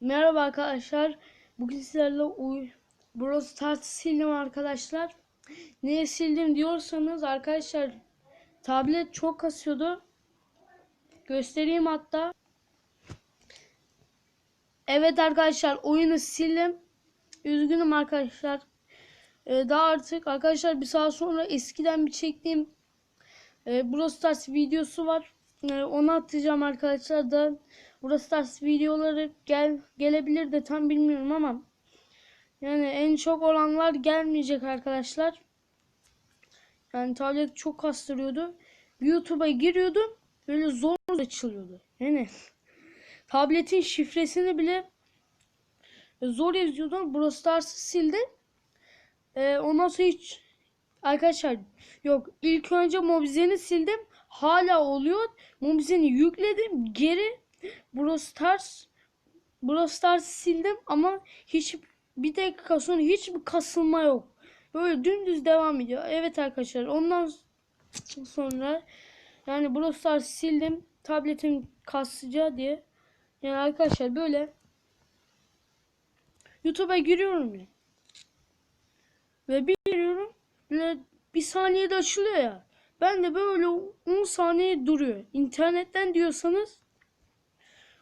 Merhaba arkadaşlar. Bugün sizlerle uy Brawl Stars sildim arkadaşlar. Niye sildim diyorsanız arkadaşlar tablet çok kasıyordu. Göstereyim hatta. Evet arkadaşlar oyunu sildim. Üzgünüm arkadaşlar. Ee, daha artık arkadaşlar bir saat sonra eskiden bir çektiğim e, Brawl Stars videosu var. E, onu atacağım arkadaşlar da Brawl Stars videoları gel gelebilir de tam bilmiyorum ama yani en çok olanlar gelmeyecek arkadaşlar. Yani tablet çok kastırıyordu. YouTube'a giriyordum böyle zor açılıyordu. Yani tabletin şifresini bile zor yazıyordum. Brawl Stars'ı sildim. Ee, ondan sonra hiç arkadaşlar yok ilk önce Mobizen'i sildim. Hala oluyor. Mobizen'i yükledim. Geri Brawl Stars Brawl sildim ama hiç bir dakika sonra hiçbir kasılma yok. Böyle dümdüz devam ediyor. Evet arkadaşlar ondan sonra yani Brawl Stars sildim. Tabletim kasıca diye. Yani arkadaşlar böyle YouTube'a giriyorum ya. Ve bir giriyorum. Böyle bir saniyede açılıyor ya. Ben de böyle 10 saniye duruyor. İnternetten diyorsanız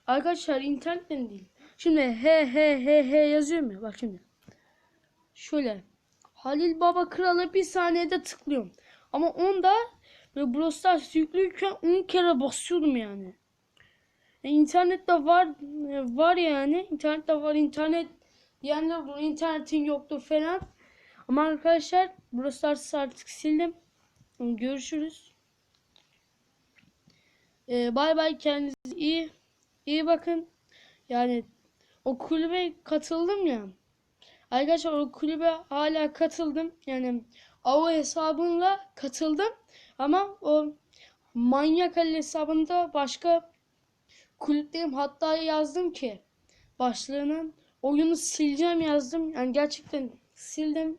Arkadaşlar internetten değil. Şimdi he he he he yazıyorum ya. Bak şimdi. Şöyle. Halil Baba Kralı bir saniyede tıklıyorum. Ama onda böyle Brawl Stars yüklüyken 10 kere basıyordum yani. E, internette var e, var yani. İnternette var. internet diyenler bu internetin yoktur falan. Ama arkadaşlar Brawl Stars'ı artık sildim. Görüşürüz. Ee, bay bay kendinize iyi iyi bakın. Yani o kulübe katıldım ya. Arkadaşlar o kulübe hala katıldım. Yani AO hesabımla katıldım. Ama o manyak Ali hesabında başka kulüpteyim. Hatta yazdım ki başlığının oyunu sileceğim yazdım. Yani gerçekten sildim.